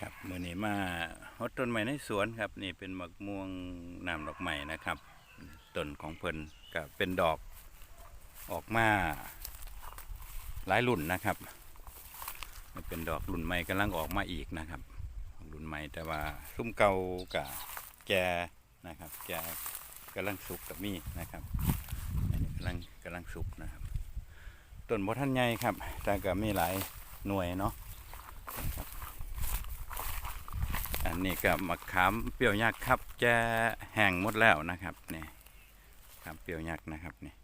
ครับมือนี้มาฮดต้นไม้ในสวนครับ นี่เป็นมะม่วงน้ำดอกไม้นะครับต้นของเพิ่นก็เป็นดอกออกมาหลายรุ่นนะครับมันเป็นดอกรุ่นใหม่กำลังออกมาอีกนะครับ รุ่นใหม่แต่ว่าซุ้มเก่ากับแกนะครับ แก่กำลังสุกกับมีนะครับอันนี้กำลังกำลังสุกนะครับต้นบท่านใหญ่ครับแต่ก็มีหลายหน่วยเนาะอัน นี้ก็มะขามเปรี้ยวยักษ์ครับจะแห้งหมดแล้วนะครับนี่ขามเปรี้ยวยักษ์นะครับนี่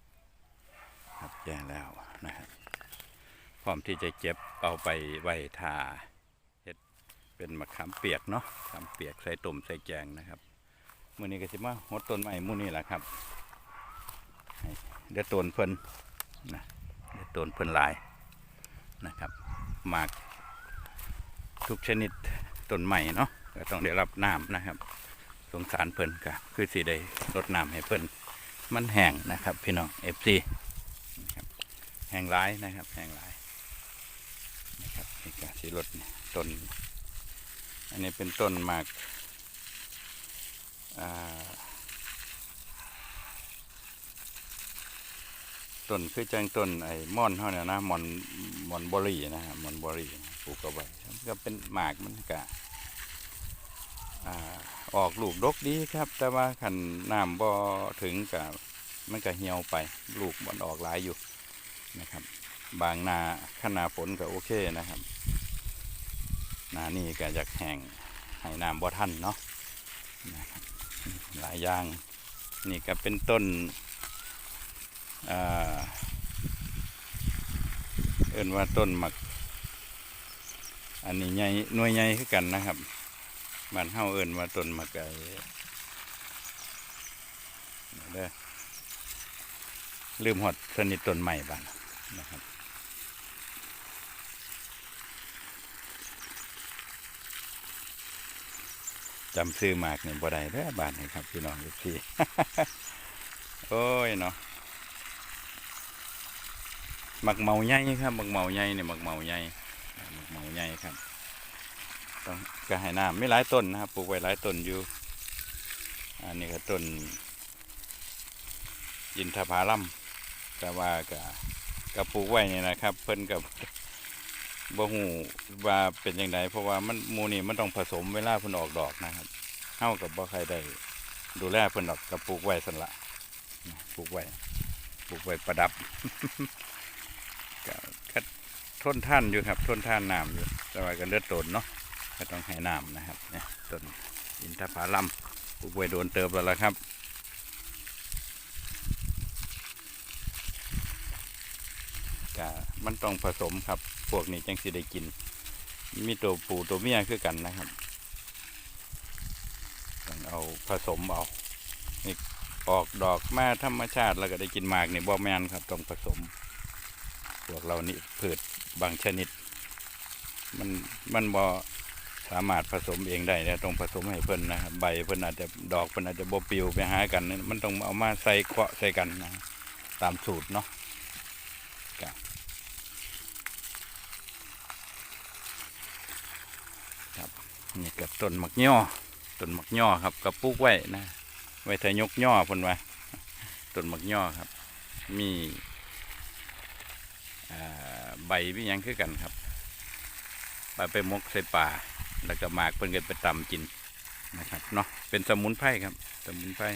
ครับแก่แล้วนะครับพร้อมที่จะเก็บเอาไปไว้ทาเฮ็ดเป็นมะขามเปียกเนาะขามเปียกใส่ต้มใส่แกงนะครับมื้อนี้ก็สิมาหดต้นไม้มู่นี้แหละครับเดี๋ยวต้นเพิ่นนะเดี๋ยวต้นเพิ่นลายนะครับหมากทุกชนิดต้นใหม่เนาะ ก็ต้องได้รับน้ำนะครับ สงสารเพิ่นก็คือสิได้ลดน้ำให้เพิ่นมันแห้งนะครับ พี่น้องเอฟซีแห้งร้ายนะครับแห้งร้ายนะครับนี่ก็สิลดต้น อันนี้เป็นต้นหมากต้นคือจังต้นไอ้ม่อนเท่านี้นะม่อนม่อนบอรี่นะฮะม่อนบอรี่ปลูกเอาไว้ก็เป็นหมากมันก็อ่า ออกลูกดกดีครับ แต่ว่าขันน้ำบ่ถึงกับมันก็เหี่ยวไป ลูกมันออกหลายอยู่นะครับ บางนาขนาฝนก็โอเคนะครับนานี่ก็อยากแห้งให้น้ำบ่ทันเนาะนะครับหลายอย่างนี่ก็เป็นต้นอ่าเอิ้นว่าต้นหมัก อันนี้ใหญ่หน่วยใหญ่คือกันนะครับ บ้านเฮาเอิ้นว่าต้นมักไก่เด้อลืมหอดสนิทต้นใหม่บ้านนะครับจำซื้อมากนี่บ่ได้เด้อบาทนี่ครับ พี่น้องทุกทีโอ้ยเนาะหมักเมาใหญ่ครับหมักเมาใหญ่นี่หมักเมาใหญ่หมักเมาใหญ่ครับ ต้องก็ให้น้ำไม่หลายต้นนะครับปลูกไว้หลายต้นอยู่ อันนี้ก็ต้นยินทผาลัมแต่ว่าก็ก็ปลูกไว้นี่นะครับ เพิ่นกับบ่ฮู้ว่าเป็นยังไงเพราะว่ามันมูนี่มันต้องผสมเวลาเพิ่นออกดอกนะครับเฮากับบ่ใครได้ดูแลเพิ่นดอกก็ปลูกไว้สันละปลูกไว้ปลูกไว้ประดับก็ก็ทนท่านอยู่ครับทนท่านน้ำอยู่แต่ว่าก็เลือดตนเนาะ ก็ต้องให้น้ำนะครับเนี่ยต้นอินทผลัมปลูกไว้โดนเติบแล้วล่ะครับก็มันต้องผสมครับ พวกนี้จังสิได้กิน มีตัวปูตัวเมียคือกันนะครับต้องเอาผสมเอานี่ออกดอกมาธรรมชาติแล้วก็ได้กินหมากนี่บ่แมนครับต้องผสม พวกเรานี่พืชบางชนิด มันมันบ่ สามารถผสมเองได้นะต้องผสมให้เพิ่นนะครับใบเพิ่นอาจจะดอกเพิ่นอาจจะบ่ปลิวไปหากันนะมันต้องเอามาใส่เคาะใส่กันนะตามสูตรเนาะครับนี่กับต้นหมักย่อต้นหมักย่อครับกับปลูกไว้นะไว้ทายกย่อเพิ่นไว่าต้นหมักย่อครับ มีอ่าใบมีหยังคือกันครับ ไปไปมกใส่ป่า แล้วก็หมากเพิ่นก็ไปตำกินนะครับเนาะเป็นสมุนไพรครับ สมุนไพร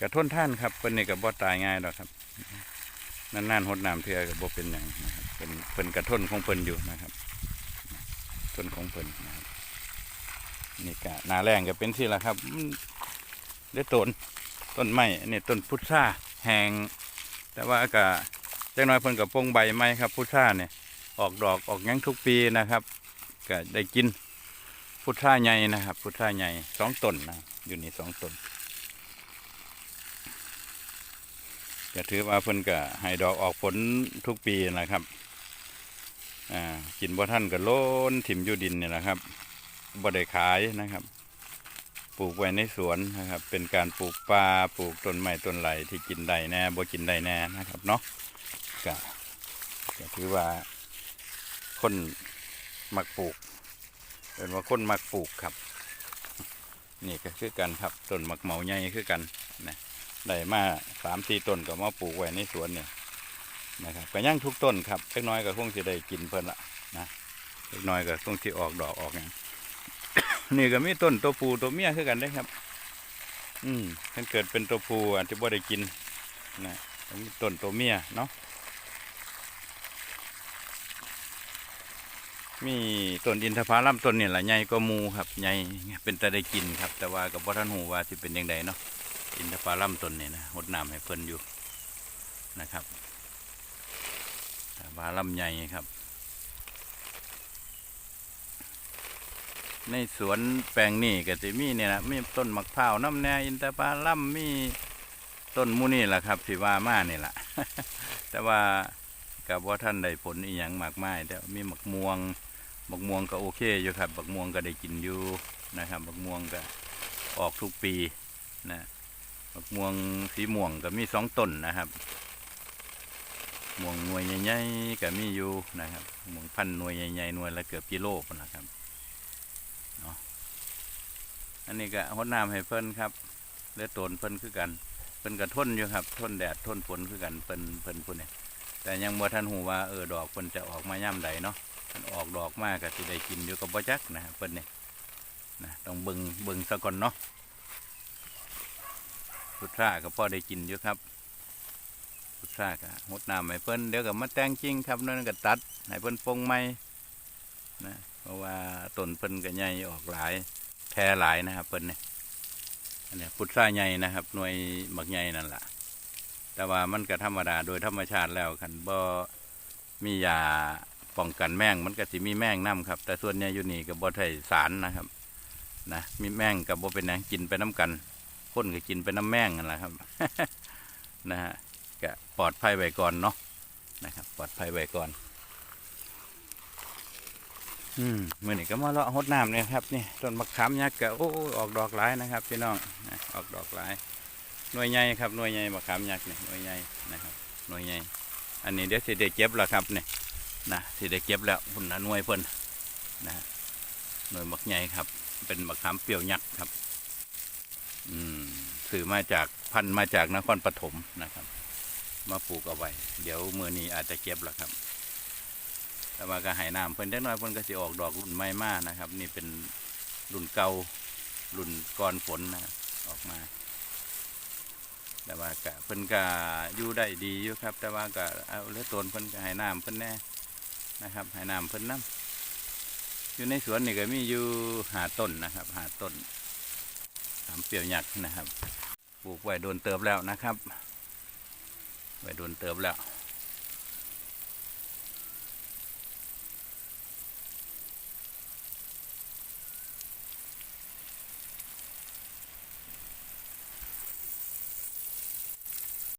กระท้นท่านครับเพิ่นนี่ก็บ่ตายง่ายดอกครับนานๆหดน้ำเทือก็บ่เป็นหยังนะครับเป็นเพิ่นกระท้นของเพิ่นอยู่นะครับต้นของเพิ่นนะครับนี่กะนาแรงก็เป็นที่ละครับมันเด้ต้นต้นไม้นนี่ต้นพุทราแหงแต่ว่าก็จังน้อยเพิ่นกับปงใบไม้ครับพุทราเนี่ย ออกดอกออกหยังทุกปีนะครับก็ได้กินพุทราใหญ่นะครับ พุทราใหญ่สองตนนะอยู่นี่สองตนก็ถือว่าเพิ่นก็ให้ดอกออกผลทุกปีนะครับอ่ากินบ่ท่านก็โล้นถิ่มอยู่ดินเนี่ยนะครับบ่ได้ขายนะครับ ปลูกไว้ในสวนนะครับ เป็นการปลูกปลาปลูกต้นไม้ต้นไหลที่กินได้แน่บ่กินได้แน่นะครับเนาะก็ก็ถือว่า คนมักปลูกเป็นว่าคนมักปลูกครับ นี่ก็คือกันครับต้นมักเหมาใหญ่คือกันนะได้มาสามสี่ต้นก็มาปลูกไว้ในสวนเนี่ยนะครับก็ยังทุกต้นครับเล็กน้อยก็คงจะได้กินเพิ่นละนะเล็กน้อยก็คงที่ออกดอกออกอย่างนี่ก็มีต้นตัวผู้ตัวเมียคือกันได้ครับ อืมถ้าเกิดเป็นตัวผู้อาจจะบ่ได้กินนะต้นตัวเมียเนาะ มีต้นอินทผลัมต้นนี่แหละใหญ่ก็มูครับใหญ่เป็นแต่ได้กินครับ แต่ว่ากับพ่ท่านหูว่าสิเป็นยังไงเนาะอินทผลัมต้นนี่นะหดน้ำให้เพิ่นอยู่นะครับผาลัมใหญ่ครับ ในสวนแปลงนี่ก็จะมีเนี่ยนะมีต้นมะพร้าวน้ำแน่อินทผลัมมีต้นมูนี่แหละครับที่ว่ามานี่แหละแต่ว่ากับว่าท่านได้ผลอีหยังมากมายแต่มีหมักม่วง บักม่วงก็โอเคอยู่ครับ บักม่วงก็ได้กินอยู่นะครับ บักม่วงก็ออกทุกปีนะบักม่วงสีม่วงก็มีสองต้นนะครับ ม่วงหน่วยใหญ่ๆก็มีอยู่นะครับ ม่วงพันหน่วยใหญ่ๆหน่วยละเกือบกิโลนะครับเนาะอันนี้ก็หดน้ำให้เพิ่นครับเลือดตนเพิ่นคือกัน เพิ่นก็ทนอยู่ครับ ทนแดดทนฝนคือกันเพิ่นเพิ่นพุ่นเนี่ยแต่ยังบ่ทันหูว่าเออดอกเพิ่นจะออกมาย่ำใดเนาะ ออกดอกมากก็สิได้กินอยู่กับบ่จักนะครับเพิ่นนี่นะต้องเบิงเบิงซะก่อนเนาะพุทธาก็พอได้กินอยู่ครับพุทธาก็หดน้ำให้เพิ่นเดี๋ยวก็มาแต่งจริงครับนั่นก็ตัดให้เพิ่นปงไม้นะเพราะว่าต้นเพิ่นก็ใหญ่ออกหลายแพร่หลายนะครับเพิ่นเนี่ยอันนี้พุทธาใหญ่นะครับ หน่วยหมักใหญ่นั่นแหละแต่ว่ามันก็ธรรมดาโดยธรรมชาติแล้วคันบ่มียา ป้องกันแมงมันก็สิมีแมงน้ำครับ แต่ส่วนใหญ่อยู่นี่กับ่ใช่สารนะครับนะมีแมงกับบ่เป็นหยังกินไปน้ำกันคนก็กินไปน้ำแมงนั่นแหละครับนะฮะก็ปลอดภัยไว้ก่อนเนาะนะครับ ปลอดภัยไว้ก่อน อืมมื่อนี้ก็มาเลาะหดน้ำเนี่ยครับนี่ต้นมะขามยักษ์ก็โอ้ออกดอกหลายนะครับพี่น้องนะออกดอกหลายหน่วยใหญ่ครับหน่วยใหญ่มะขามยักษ์นี่หน่วยใหญ่นะครับหน่วยใหญ่อันนี้เดี๋ยวสิได้เก็บแล้วครับเนี่ย นะสิได้เก็บแล้วพุ่นนะน่วยเพิ่นนะหน่วยหมักใหญ่ครับ เป็นมะขามเปรี้ยวยักษ์ครับ อืมสื่อมาจากพันมาจากนครปฐมนะครับ มาปลูกเอาไว้ เดี๋ยวมือนี้อาจจะเก็บแล้วครับแต่ว่าก็หายน้ำเพิ่นได้น้อยเพิ่นก็สิออกดอกรุ่นใหม่มากนะครับ นี่เป็นรุ่นเก่ารุ่นก่อนฝนนะออกมา แต่ว่าก็เพิ่นก็อยู่ได้ดีอยู่ครับ แต่ว่าก็เอาเลือดตนเพิ่นก็ให้น้ำเพิ่นแน่ นะครับหายน้ำเพิ่นน้ำอยู่ในสวนนี่ก็มีอยู่หาต้นนะครับ หาต้นสามเปียวหยักนะครับ ปลูกไว้โดนเติบแล้วนะครับ ไว้โดนเติบแล้ว